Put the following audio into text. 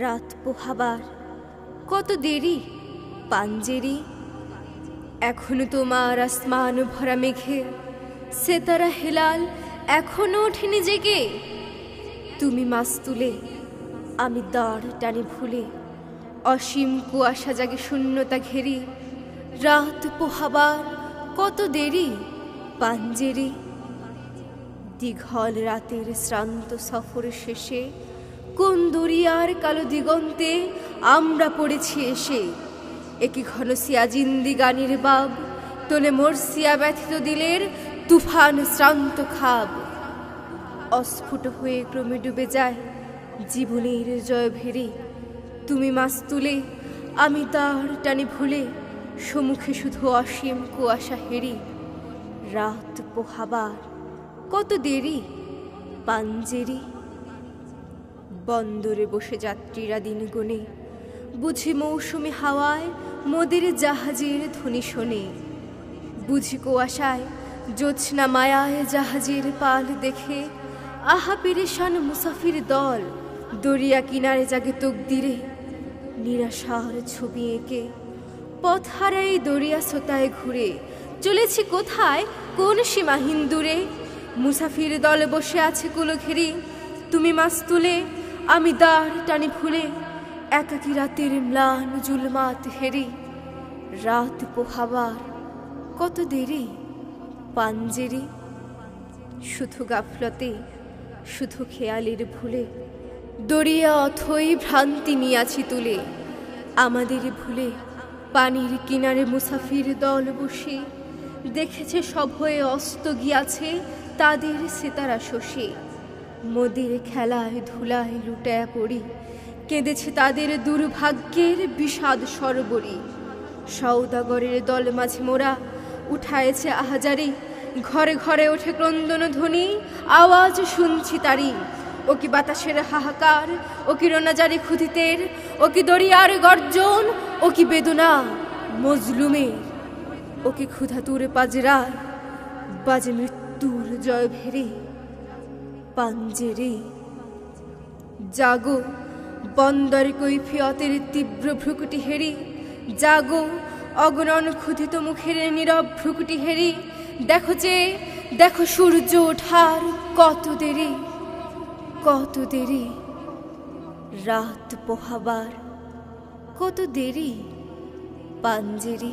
রাত পোহাবার। কত দেরি, পাঞ্জেরি? এখনও তোমার আসমান ভরা মেঘে, সেতারা হেলাল এখনও ওঠেনি জেগে। তুমি মাছ তুলে, আমি দাঁড় টানে ভুলে, অসীম কুয়াশা জাগে শূন্যতা ঘেরি। রাত পোহাবার, কত দেরি, পাঞ্জেরি? দীঘল রাতের শ্রান্ত সফর শেষে কোন দরিয়ার কালো দিগন্তে আমরা পড়েছি এসে? একই ঘন সিয়াজিন্দি গানির বাব, তোলে মর্সিয়া ব্যথিত দিলের তুফান শ্রান্ত খাব। অস্ফুট হয়ে ক্রমে ডুবে যায় জীবনের জয় ভেরি। তুমি মাছ তুলে, আমি তার টানি ভুলে, সম্মুখে শুধু অসীম কুয়াশা হেরি। রাত পোহাবার কত দেরি পাঞ্জেরি বন্দরে বসে যাত্রীরা দিন গুনে বুঝি মৌসুমি হাওয়ায় মোদের জাহাজের ধ্বনি শোনে। বুঝি কুয়াশায়, জ্যোৎস্না মায়ায় জাহাজের পাল দেখে। আহা পেরেশান মুসাফির দল, দরিয়া কিনারে জাগে তকদিরে। নিরাশার ছবি এঁকে পথ হারাই দরিয়া সোতায় ঘুরে। চলেছি কোথায়? কোন সীমাহীন দূরে? মুসাফির দলে বসে আছে কুলো ঘেরি তুমি মাছ তুলে আমি দাঁড় টানি ভুলে একাকি রাতের ম্লান জুলমাত হেরি। রাত পোহাবার কত দেরি, পাঞ্জেরি? শুধু গাফলতে, শুধু খেয়ালের ভুলে। দরিয়া অথই ভ্রান্তি নিয়াছি তুলে। আমাদের ভুলে পানির কিনারে মুসাফির দল বসে। দেখেছে সব হয়ে অস্ত গিয়াছে তাদের সেতারা শোষে মোদের খেলায় ধুলায় লুটায় পড়ি। কেঁদেছে তাদের দুর্ভাগ্যের বিষাদ সরবরি। সৌদাগরের দল মাঝে মোরা উঠায়েছে আহাজারি। ঘরে ঘরে ওঠে ক্রন্দন ধ্বনি, আওয়াজ শুনছি তারি। ও কি বাতাসের হাহাকার, ও কি রোনাজারি ক্ষুধিতের, ও কি দরিয়ার গর্জন, ও কি বেদনা মজলুমের। ও কি ক্ষুধাতুর পাজরায় বাজে মৃত্যুর জয় ভেরি। পাঞ্জেরি। জাগো, বন্দর কৈফিয়তের তীব্র ভ্রুকুটি হেরি। জাগো, অগণন ক্ষুধিত মুখের নীরব ভ্রুকুটি হেরি। দেখো যে, দেখো সূর্য ওঠার কত দেরি কত দেরি। রাত পোহাবার কত দেরি, পাঞ্জেরি।